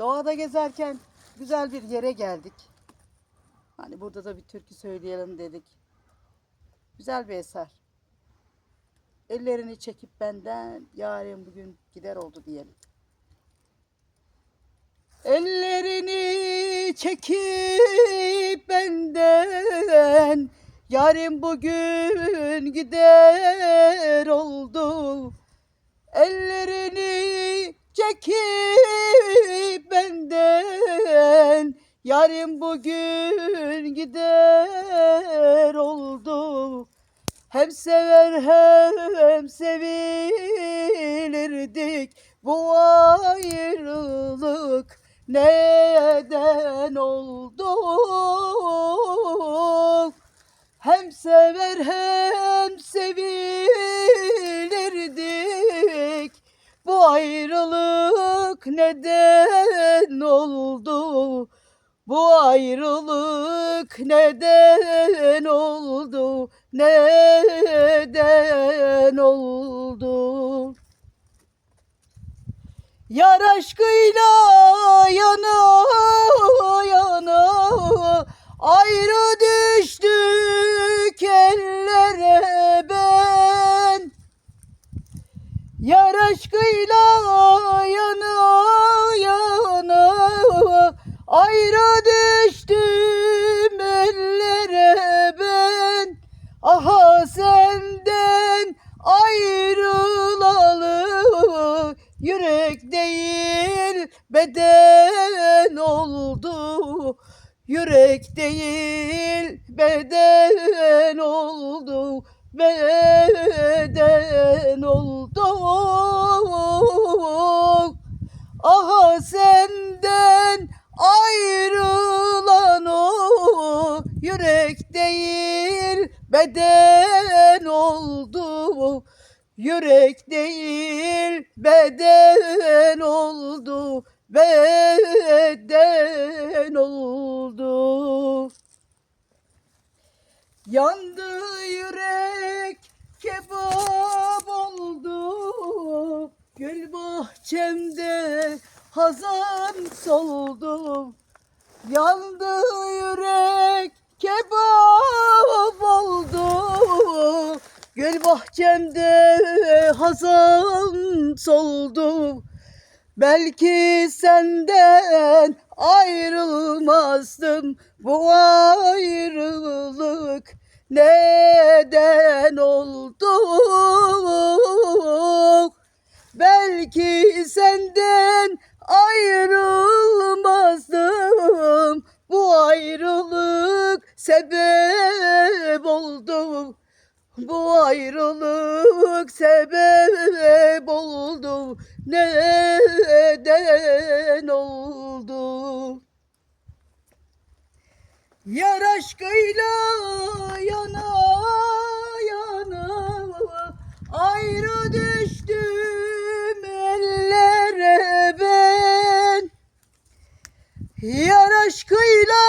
Doğada gezerken güzel bir yere geldik. Hani burada da bir türkü söyleyelim dedik. Güzel bir eser. Ellerini çekip benden yarın bugün gider oldu diyelim. Ellerini çekip benden Yarın bugün gider oldu Ellerini çekip Yarın bugün gider oldu Hem sever hem sevilirdik Bu ayrılık neden oldu? Hem sever hem sevilirdik. Bu ayrılık neden oldu? Bu ayrılık neden oldu? Neden oldu? Yar aşkıyla yana yana ayrı düştük ellere ben Yar aşkıyla yana ayrı düştüm ellere ben. Aha senden ayrılalı yürek değil beden oldu. Yürek değil beden oldu beden oldu beden oldu Yürek değil beden oldu. Beden oldu. Yandı yürek kebap oldu. Gül bahçemde hazan soldu. Yandı yürek kebap oldu. Gül bahçemde hazan soldu. Belki senden ayrılmazdım. Bu ayrılık neden oldu? Belki senden ayrılmazdım sebep oldu. Bu ayrılık sebep oldu. Neden oldu? Yar aşkıyla yana yana ayrı düştüm ellere ben. Yar aşkıyla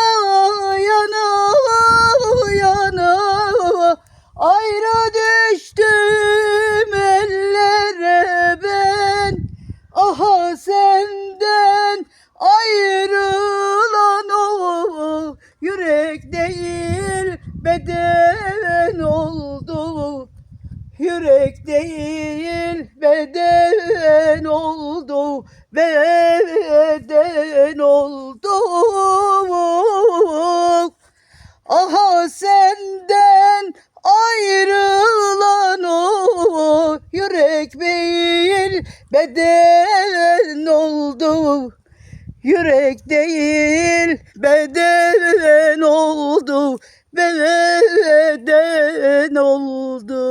yana ayrı düştüm ellere ben. Aha senden ayrılan o yürek değil beden oldu. Yürek değil beden oldu, beden oldu. Aha senden ayrılan o yürek değil beden oldu. Yürek değil beden oldu, beden oldu.